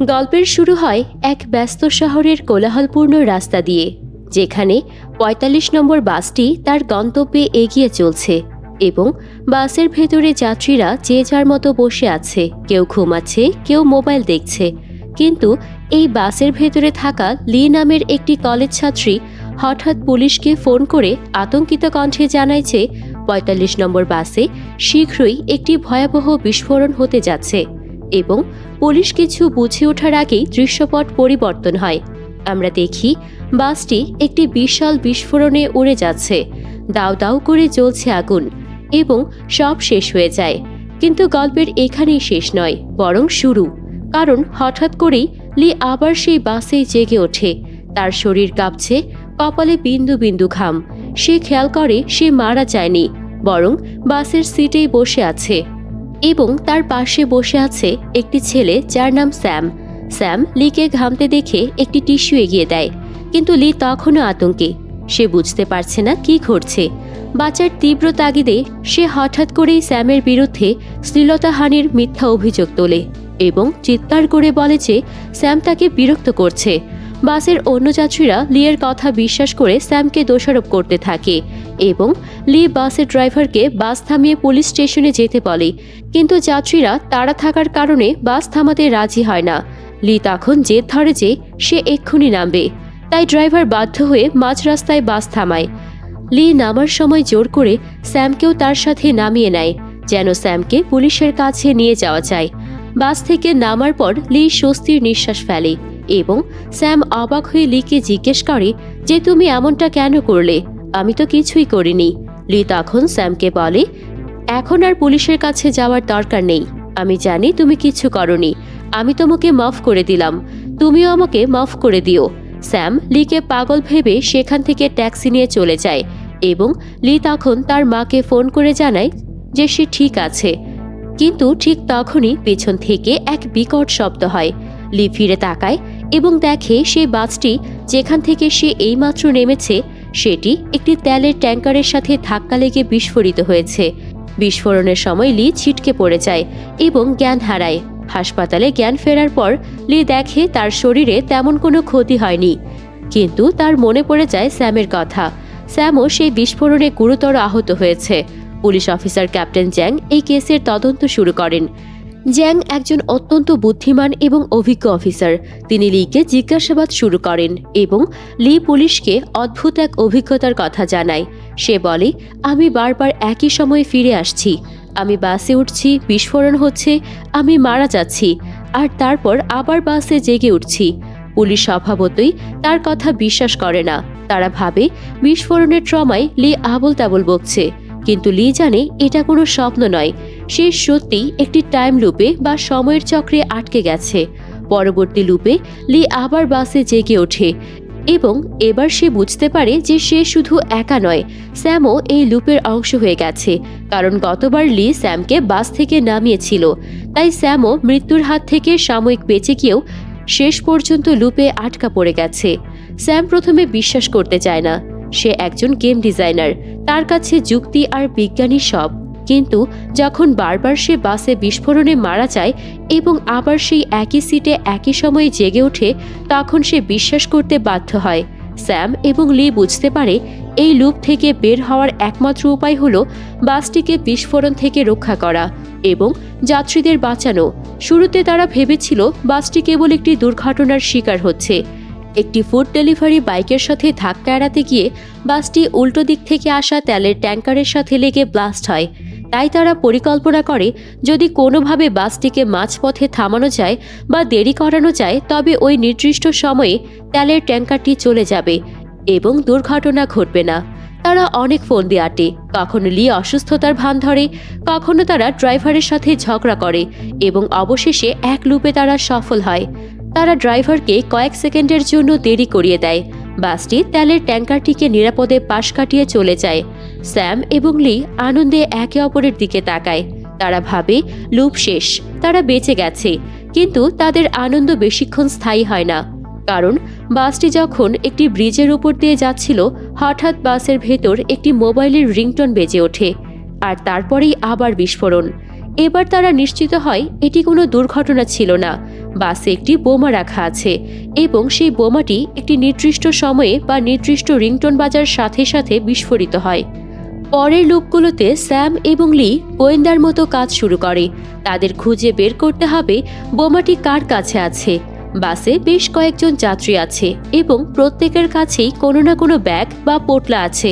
গল্পের শুরু হয় এক ব্যস্ত শহরের কোলাহলপূর্ণ রাস্তা দিয়ে, যেখানে ৪৫ নম্বর বাসটি তার গন্তব্যে এগিয়ে চলছে এবং বাসের ভেতরে যাত্রীরা যে যার মতো বসে আছে, কেউ ঘুমাচ্ছে, কেউ মোবাইল দেখছে। কিন্তু এই বাসের ভেতরে থাকা লি নামের একটি কলেজ ছাত্রী হঠাৎ পুলিশকে ফোন করে আতঙ্কিত কণ্ঠে জানায় যে পঁয়তাল্লিশ নম্বর বাসে শীঘ্রই একটি ভয়াবহ বিস্ফোরণ হতে যাচ্ছে। এবং পুলিশ কিছু বুঝে ওঠার আগেই দৃশ্যপট পরিবর্তন হয়। আমরা দেখি, বাসটি একটি বিশাল বিস্ফোরণে উড়ে যাচ্ছে। দাউ দাউ করে জ্বলছে আগুন এবং সব শেষ হয়ে যায়। কিন্তু গল্পের এখানেই শেষ নয়, বরং শুরু। কারণ হঠাৎ করেই লি আবার সেই বাসেই জেগে ওঠে। তার শরীর কাঁপছে, কপালে বিন্দু বিন্দু ঘাম। সে খেয়াল করে সে মারা যায়নি, বরং বাসের সিটেই বসে আছে। এবং তার পাশে বসে আছে একটি ছেলে যার নাম স্যাম। স্যাম লিকে ঘামতে দেখে একটি টিস্যু এগিয়ে দেয়, কিন্তু লি তখনও আতঙ্কে। সে বুঝতে পারছে না কি ঘটছে। বাচ্চার তীব্র তাগিদে সে হঠাৎ করেই স্যামের বিরুদ্ধে শ্লীলতাহানির মিথ্যা অভিযোগ তোলে এবং চিৎকার করে বলে যে স্যাম তাকে বিরক্ত করছে। বাসের অন্য যাত্রীরা লিয়ের কথা বিশ্বাস করে স্যামকে দোষারোপ করতে থাকে। এবং লি বাসের ড্রাইভারকে বাস থামিয়ে পুলিশ স্টেশনে যেতে বলে। কিন্তু যাত্রীরা তাড়া থাকার কারণে বাস থামাতে রাজি হয় না। লি তখন জেদ ধরে যে সে এক্ষুনি নামবে। তাই ড্রাইভার বাধ্য হয়ে মাঝ রাস্তায় বাস থামায়। লি নামার সময় জোর করে স্যামকেও তার সাথে নামিয়ে নেয়, যেন স্যামকে পুলিশের কাছে নিয়ে যাওয়া যায়। বাস থেকে নামার পর লি স্বস্তির নিঃশ্বাস ফেলে এবং স্যাম অবাক হয়ে লিকে জিজ্ঞেস করে, যে তুমি এমনটা কেন করলে? আমি তো কিছুই করিনি। লি তখন স্যামকে বলে, এখন আর পুলিশের কাছে যাওয়ার দরকার নেই। আমি জানি তুমি কিছু করনি। আমি তোমাকে মাফ করে দিলাম। তুমিও আমাকে মাফ করে দিও। স্যাম লিকে পাগল ভেবে সেখান থেকে ট্যাক্সি নিয়ে চলে যায় এবং লি তখন তার মাকে ফোন করে জানায় যে সে ঠিক আছে। কিন্তু ঠিক তখনই পেছন থেকে এক বিকট শব্দ হয়। লি ফিরে তাকায় এবং দেখে সেই বাসটি যেখান থেকে সে এইমাত্র নেমেছে সেটি একটি তেলের ট্যাঙ্কারের সাথে ধাক্কা লেগে বিস্ফোরিত হয়েছে। বিস্ফোরণের সময় লি ছিটকে পড়ে যায় এবং জ্ঞান হারায়। হাসপাতালে জ্ঞান ফেরার পর লি দেখে তার শরীরে তেমন কোনো ক্ষতি হয়নি। কিন্তু তার মনে পড়ে যায় স্যামের কথা। স্যামও সেই বিস্ফোরণে গুরুতর আহত হয়েছে। পুলিশ অফিসার ক্যাপ্টেন জ্যাং এই কেসের তদন্ত শুরু করেন। জ্যাং একজন অত্যন্ত বুদ্ধিমান এবং অভিজ্ঞ অফিসার। তিনি লিকে জিজ্ঞাসাবাদ শুরু করেন এবং লি পুলিশকে অদ্ভুত এক অভিজ্ঞতার কথা জানায়। সে বলে, আমি বারবার একই সময়ে ফিরে আসছি। আমি বাসে উঠছি, বিস্ফোরণ হচ্ছে, আমি মারা যাচ্ছি, আর তারপর আবার বাসে জেগে উঠছি। পুলিশ স্বভাবতই তার কথা বিশ্বাস করে না। তারা ভাবে, বিস্ফোরণের ট্রমায় লি আবল তাবল বকছে। কিন্তু লি জানে, এটা কোনো স্বপ্ন নয়। সে সত্যিই একটি টাইম লুপে বা সময়ের চক্রে আটকে গেছে। পরবর্তী লুপে লি আবার বাসে জেগে ওঠে এবং এবার সে বুঝতে পারে যে সে শুধু একা নয়, স্যামও এই লুপের অংশ হয়ে গেছে। কারণ গতবার লি স্যামকে বাস থেকে নামিয়েছিল, তাই স্যামও মৃত্যুর হাত থেকে সাময়িক বেঁচে গিয়েও শেষ পর্যন্ত লুপে আটকা পড়ে গেছে। স্যাম প্রথমে বিশ্বাস করতে চায় না। সে একজন গেম ডিজাইনার, তার কাছে যুক্তি আর বিজ্ঞানী সব। কিন্তু যখন বারবার সে বাসে বিস্ফোরণে মারা যায় এবং আবার সেই একই সিটে একই সময়ে জেগে ওঠে, তখন সে বিশ্বাস করতে বাধ্য হয়। স্যাম এবং লি বুঝতে পারে এই লুপ থেকে বের হওয়ার একমাত্র উপায় হলো বাসটিকে বিস্ফোরণ থেকে রক্ষা করা এবং যাত্রীদের বাঁচানো। শুরুতে তারা ভেবেছিল বাসটি কেবল একটি দুর্ঘটনার শিকার হচ্ছে। একটি ফুড ডেলিভারি বাইকের সাথে ধাক্কা এড়াতে গিয়ে বাসটি উল্টো দিক থেকে আসা তেলের ট্যাঙ্কারের সাথে লেগে ব্লাস্ট হয়। তাই তারা পরিকল্পনা করে, যদি কোনোভাবে বাসটিকে মাঝপথে থামানো যায় বা দেরি করানো যায়, তবে ওই নির্দিষ্ট সময়ে তেলের ট্যাঙ্কারটি চলে যাবে এবং দুর্ঘটনা ঘটবে না। তারা অনেক ফোন দিয়ে আটে, কখনো লি অসুস্থতার ভান ধরে, কখনো তারা ড্রাইভারের সাথে ঝগড়া করে এবং অবশেষে এক লুপে তারা সফল হয়। তারা ড্রাইভারকে কয়েক সেকেন্ডের জন্য দেরি করিয়ে দেয়। বাসটি তেলের ট্যাঙ্কারটিকে নিরাপদে পাশ কাটিয়ে চলে যায়। স্যাম এবং লি আনন্দে একে অপরের দিকে তাকায়। তারা ভাবে, লুপ শেষ, তারা বেঁচে গেছে, কিন্তু তাদের আনন্দ বেশিক্ষণ স্থায়ী হয় না। কারণ, বাসটি যখন একটি ব্রিজের উপর দিয়ে যাচ্ছিল, হঠাৎ বাসের ভেতর একটি মোবাইলের রিংটন বেজে ওঠে, আর তারপরেই আবার বিস্ফোরণ। এবার তারা নিশ্চিত হয়, এটি কোনো দুর্ঘটনা ছিল না। বাসে একটি বোমা রাখা আছে এবং সেই বোমাটি একটি নির্দিষ্ট সময়ে বা নির্দিষ্ট রিংটোন বাজার সাথে সাথে বিস্ফোরিত হয়। পরের লুপগুলোতে স্যাম এবং লি গোয়েন্দার মতো কাজ শুরু করে। তাদের খুঁজে বের করতে হবে বোমাটি কার কাছে আছে। বাসে বেশ কয়েকজন যাত্রী আছে এবং প্রত্যেকের কাছেই কোনো না কোনো ব্যাগ বা পোটলা আছে।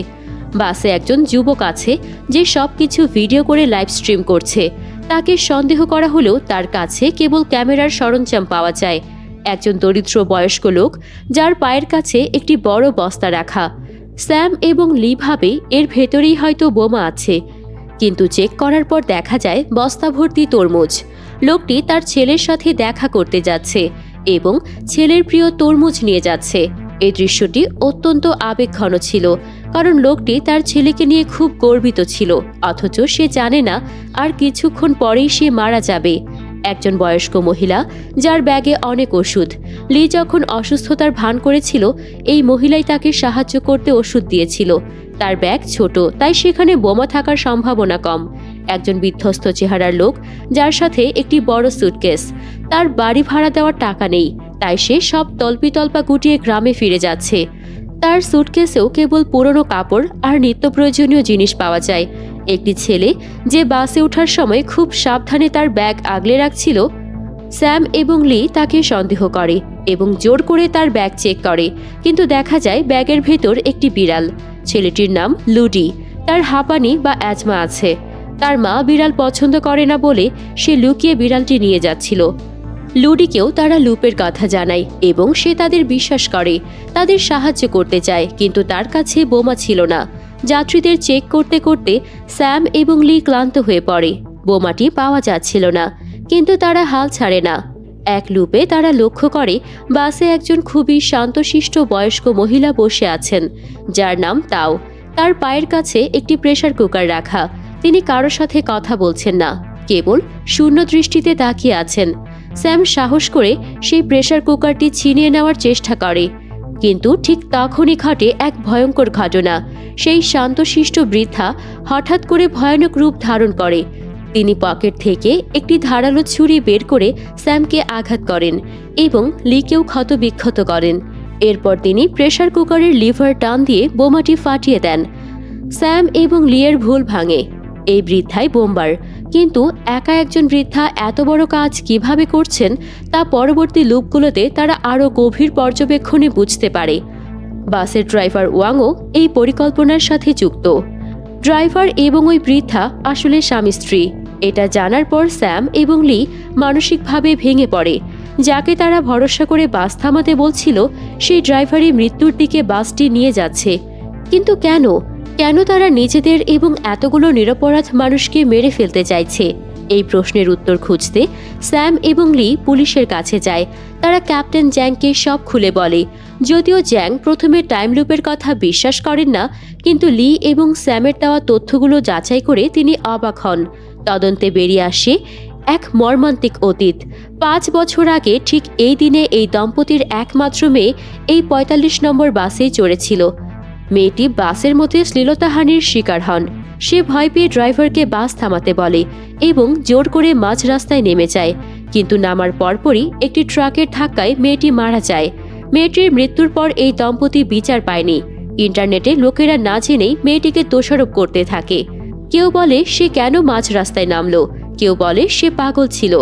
বাসে একজন যুবক আছে যে সব কিছু ভিডিও করে লাইভ স্ট্রিম করছে। তাকে সন্দেহ করা হলেও তার কাছে কেবল ক্যামেরার সরঞ্জাম পাওয়া যায়। একজন দরিদ্র বয়স্ক লোক যার পায়ের কাছে একটি বড় বস্তা রাখা। স্যাম এবং লি ভাবে এর ভেতরেই হয়তো বোমা আছে। কিন্তু চেক করার পর দেখা যায়, বস্তা ভর্তি তরমুজ। লোকটি তার ছেলের সাথে দেখা করতে যাচ্ছে এবং ছেলের প্রিয় তরমুজ নিয়ে যাচ্ছে। এই দৃশ্যটি অত্যন্ত আবেগঘন ছিল, কারণ লোকটি তার ছেলেকে নিয়ে খুব গর্বিত ছিল, অথচ সে জানে না আর কিছুক্ষণ পরেই সে মারা যাবে। একজন বয়স্ক মহিলা যার ব্যাগে অনেক ওষুধ। লি যখন অসুস্থতার ভান করেছিল, এই মহিলাই তাকে সাহায্য করতে ওষুধ দিয়েছিল। তার ব্যাগ ছোট, তাই সেখানে বোমা থাকার সম্ভাবনা কম। একজন বিধ্বস্ত চেহারার লোক, যার সাথে একটি বড় সুটকেস তার বাড়ি ভাড়া দেওয়ার টাকা নেই, তাই সে সব তল্পিতল্পা গুটিয়ে গ্রামে ফিরে যাচ্ছে। তার সুটকেসেও কেবল পুরনো কাপড় আর নিত্য প্রয়োজনীয় জিনিস পাওয়া যায়। একটি ছেলে যে বাসে ওঠার সময় খুব সাবধানে তার ব্যাগ আগলে রাখছিল, স্যাম এবং লি তাকে সন্দেহ করে এবং জোর করে তার ব্যাগ চেক করে। কিন্তু দেখা যায় ব্যাগের ভেতর একটি বিড়াল। ছেলেটির নাম লুডি। তার হাঁপানি বা অ্যাজমা আছে। তার মা বিড়াল পছন্দ করে না বলে সে লুকিয়ে বিড়ালটি নিয়ে যাচ্ছিল। লুডিকেও তারা লুপের কথা জানায় এবং সে তাদের বিশ্বাস করে, তাদের সাহায্য করতে চায়, কিন্তু তার কাছে বোমা ছিল না। যাত্রীদের চেক করতে করতে স্যাম এবং লি ক্লান্ত হয়ে পড়ে। বোমাটি পাওয়া যাচ্ছিল না, কিন্তু তারা হাল ছাড়ে না। এক লুপে তারা লক্ষ্য করে, বাসে একজন খুবই শান্তশিষ্ট বয়স্ক মহিলা বসে আছেন, যার নাম তাও। তার পায়ের কাছে একটি প্রেসার কুকার রাখা। তিনি কারও সাথে কথা বলছেন না, কেবল শূন্য দৃষ্টিতে তাকিয়ে আছেন। স্যাম সাহস করে সেই প্রেসার কুকারটি ছিনিয়ে নেওয়ার চেষ্টা করে। কিন্তু ঠিক তখনই ঘটে এক ভয়ঙ্কর ঘটনা। সেই শান্তশিষ্ট বৃদ্ধা হঠাৎ করে ভয়ানক রূপ ধারণ করে। তিনি পকেট থেকে একটি ধারালো ছুরি বের করে স্যামকে আঘাত করেন এবং লিকেও ক্ষতবিক্ষত করেন। এরপর তিনি প্রেসার কুকারের লিভার টান দিয়ে বোমাটি ফাটিয়ে দেন। স্যাম এবং লিয়ের ভুল ভাঙে। এই বৃদ্ধাই বোম্বার। কিন্তু একা একজন বৃদ্ধা এত বড় কাজ কীভাবে করছেন তা পরবর্তী লুপগুলোতে তারা আরও গভীর পর্যবেক্ষণে বুঝতে পারে। বাসের ড্রাইভার ওয়াংও এই পরিকল্পনার সাথে যুক্ত। ড্রাইভার এবং ওই বৃদ্ধা আসলে স্বামী স্ত্রী। এটা জানার পর স্যাম এবং লি মানসিকভাবে ভেঙে পড়ে। যাকে তারা ভরসা করে বাস থামাতে বলছিল, সেই ড্রাইভারই মৃত্যুর দিকে বাসটি নিয়ে যাচ্ছে। কিন্তু কেন? কেন তারা নিজেদের এবং এতগুলো নিরপরাধ মানুষকে মেরে ফেলতে চাইছে? এই প্রশ্নের উত্তর খুঁজতে স্যাম এবং লি পুলিশের কাছে যায়। তারা ক্যাপ্টেন জ্যাংকে সব খুলে বলে। যদিও জ্যাং প্রথমে টাইম লুপের কথা বিশ্বাস করেন না, কিন্তু লি এবং স্যামের দেওয়া তথ্যগুলো যাচাই করে তিনি অবাক হন। তদন্তে বেরিয়ে আসে এক মর্মান্তিক অতীত। পাঁচ বছর আগে ঠিক এই দিনে এই দম্পতির একমাত্র মেয়ে এই পঁয়তাল্লিশ নম্বর বাসেই চড়েছিল। মেয়েটি বাসের মধ্যে শ্লীলতাহানির শিকার হন। সে ভয় পেয়ে ড্রাইভারকে বাস থামাতে বলে এবং জোর করে মাঝ রাস্তায় নেমে যায়। কিন্তু নামার পরপরই একটি ট্রাকের ধাক্কায় মেয়েটি মারা যায়। মেয়েটির মৃত্যুর পর এই দম্পতি বিচার পায়নি। ইন্টারনেটে লোকেরা না জেনেই মেয়েটিকে দোষারোপ করতে থাকে। কেউ বলে সে কেন মাঝ রাস্তায় নামলো? কেউ বলে সে পাগল ছিল।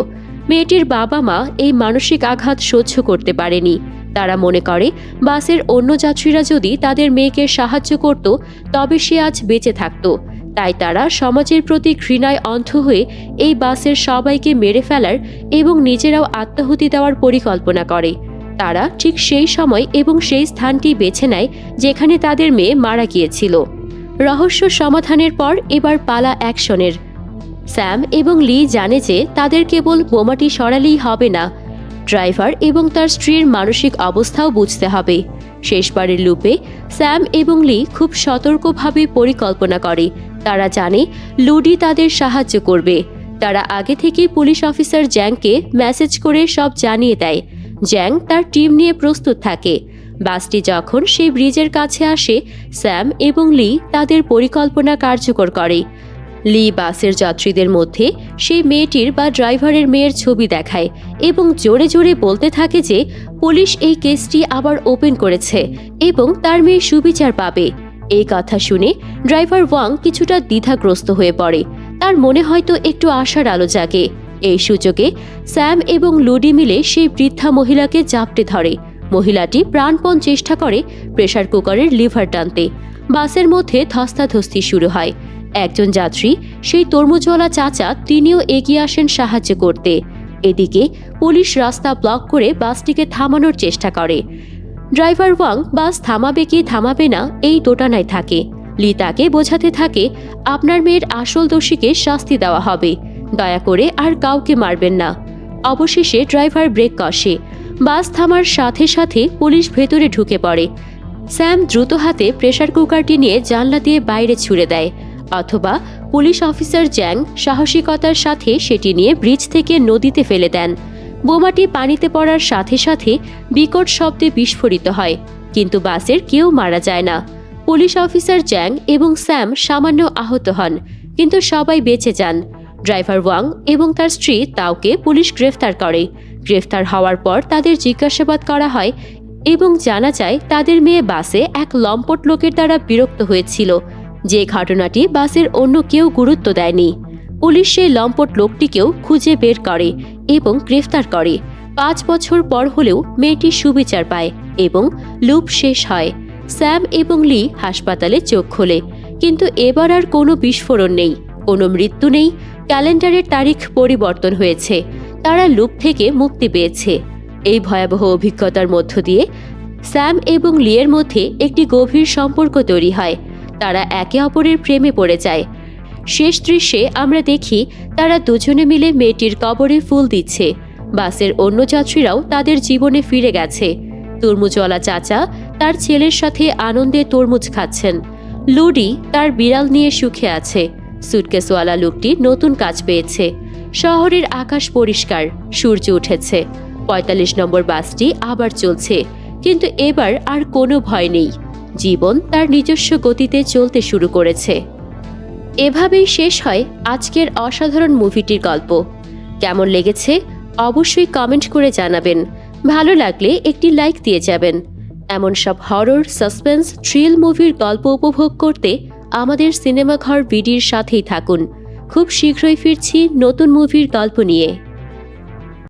মেয়েটির বাবা মা এই মানসিক আঘাত সহ্য করতে পারেনি। তারা মনে করে, বাসের অন্য যাত্রীরা যদি তাদের মেয়েকে সাহায্য করত, তবে সে আজ বেঁচে থাকত। তাই তারা সমাজের প্রতি ঘৃণায় অন্ধ হয়ে এই বাসের সবাইকে মেরে ফেলার এবং নিজেরাও আত্মাহুতি দেওয়ার পরিকল্পনা করে। তারা ঠিক সেই সময় এবং সেই স্থানটি বেছে নেয় যেখানে তাদের মেয়ে মারা গিয়েছিল। রহস্য সমাধানের পর এবার পালা অ্যাকশনের। স্যাম এবং লি জানে যে তাদের কেবল বোমাটি সরালেই হবে না। ড্রাইভার এবং তার স্ত্রীর মানসিক অবস্থাও বুঝতে হবে। শেষবারের লুপে স্যাম এবং লি খুব সতর্কভাবে পরিকল্পনা করে। তারা জানে লুডি তাদের সাহায্য করবে। তারা আগে থেকেই পুলিশ অফিসার জ্যাংকে মেসেজ করে সব জানিয়ে দেয়। জ্যাং তার টিম নিয়ে প্রস্তুত থাকে। বাসটি যখন সেই ব্রিজের কাছে আসে, স্যাম এবং লি তাদের পরিকল্পনা কার্যকর করে। লি বাসের যাত্রীদের মধ্যে সেই মেয়েটির বা ড্রাইভারের মেয়ের ছবি দেখায় এবং জোরে জোরে বলতে থাকে যে, পুলিশ এই কেসটি আবার ওপেন করেছে এবং তার মেয়ে সুবিচার পাবে। এই কথা শুনে ড্রাইভার ওয়াং কিছুটা দ্বিধাগ্রস্ত হয়ে পড়ে। তার মনে হয়তো একটু আশার আলো জাগে। এই সুযোগে স্যাম এবং লুডি মিলে সেই বৃদ্ধা মহিলাকে জাপটে ধরে। মহিলাটি প্রাণপণ চেষ্টা করে প্রেসার কুকারের লিভার টানতে। বাসের মধ্যে ধস্তাধস্তি শুরু হয়। একজন যাত্রী, সেই তরমুজওয়ালা চাচা তিনিও এগিয়ে আসেন সাহায্য করতে। এদিকে পুলিশ রাস্তা ব্লক করে বাসটিকে থামানোর চেষ্টা করে। ড্রাইভার ওয়াং বাস থামাবে কি থামাবে না এই দোটানায় থাকে। লি তাকে বোঝাতে থাকে, আপনার মেয়ের আসল দোষীকে শাস্তি দেওয়া হবে। দয়া করে আর কাউকে মারবেন না। অবশেষে ড্রাইভার ব্রেক কষে। বাস থামার সাথে সাথে পুলিশ ভেতরে ঢুকে পড়ে। স্যাম দ্রুত হাতে প্রেসার কুকারটি নিয়ে জানলা দিয়ে বাইরে ছুড়ে দেয়। অথবা পুলিশ অফিসার জ্যাং সাহসিকতার সাথে সেটি নিয়ে ব্রিজ থেকে নদীতে ফেলে দেন। বোমাটি পানিতে পড়ার সাথে সাথে বিকট শব্দে বিস্ফোরিত হয়, কিন্তু বাসের কেউ মারা যায় না। পুলিশ অফিসার জ্যাং এবং স্যাম সামান্য আহত হন, কিন্তু সবাই বেঁচে যান। ড্রাইভার ওয়াং এবং তার স্ত্রী তাওকে পুলিশ গ্রেফতার করে। গ্রেফতার হওয়ার পর তাদের জিজ্ঞাসাবাদ করা হয় এবং জানা যায় তাদের মেয়ে বাসে এক লম্পট লোকের দ্বারা বিরক্ত হয়েছিল। যে ঘটনাটি বাসের অন্য কেউ গুরুত্ব দেয়নি। পুলিশ সেই লম্পট লোকটিকেও খুঁজে বের করে এবং গ্রেফতার করে। পাঁচ বছর পর হলেও মেয়েটি সুবিচার পায় এবং লুপ শেষ হয়। স্যাম এবং লি হাসপাতালে চোখ খোলে, কিন্তু এবার আর কোনো বিস্ফোরণ নেই, কোনো মৃত্যু নেই, ক্যালেন্ডারের তারিখ পরিবর্তন হয়েছে, তারা লুপ থেকে মুক্তি পেয়েছে। এই ভয়াবহ অভিজ্ঞতার মধ্য দিয়ে স্যাম এবং লিয়ের মধ্যে একটি গভীর সম্পর্ক তৈরি হয়। তারা একে অপরের প্রেমে পড়ে যায়। শেষ দৃশ্যে আমরা দেখি তারা দুজনে মিলে মেয়েটির কবরে ফুল দিচ্ছে। বাসের অন্য যাত্রীরাও তাদের জীবনে ফিরে গেছে। তরমুজওয়ালা চাচা তার ছেলের সাথে আনন্দে তরমুজ খাচ্ছেন। লুডি তার বিড়াল নিয়ে সুখে আছে। সুটকেসওয়ালা লোকটি নতুন কাজ পেয়েছে। শহরের আকাশ পরিষ্কার, সূর্য উঠেছে। পঁয়তাল্লিশ নম্বর বাসটি আবার চলছে, কিন্তু এবার আর কোনো ভয় নেই। জীবন তার নিজস্ব গতিতে চলতে শুরু করেছে। এভাবেই শেষ হয় আজকের অসাধারণ মুভিটির গল্প। কেমন লেগেছে অবশ্যই কমেন্ট করে জানাবেন। ভালো লাগলে একটি লাইক দিয়ে যাবেন। এমন সব হরর, সাসপেন্স, থ্রিল মুভির গল্প উপভোগ করতে আমাদের সিনেমা ঘর বিডির সাথেই থাকুন। খুব শীঘ্রই ফিরছি নতুন মুভির গল্প নিয়ে।